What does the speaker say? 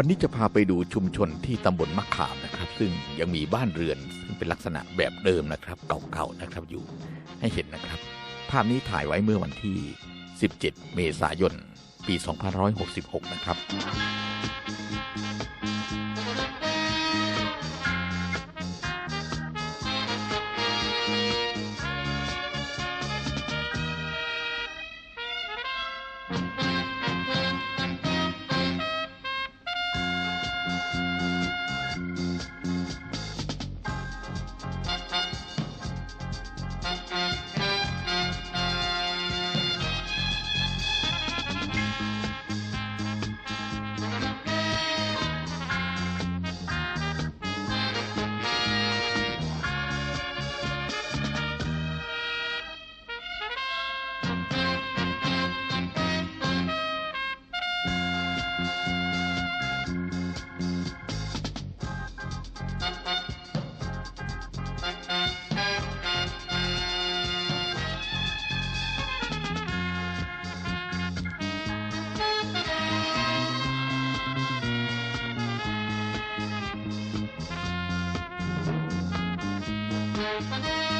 วันนี้จะพาไปดูชุมชนที่ตำบลมะขามนะครับ ซึ่งยังมีบ้านเรือน ซึ่งเป็นลักษณะแบบเดิมนะครับ เก่าๆนะครับอยู่ให้เห็นนะครับ ภาพนี้ถ่ายไว้เมื่อวันที่ 17 เมษายน ปี 2566 นะครับ Música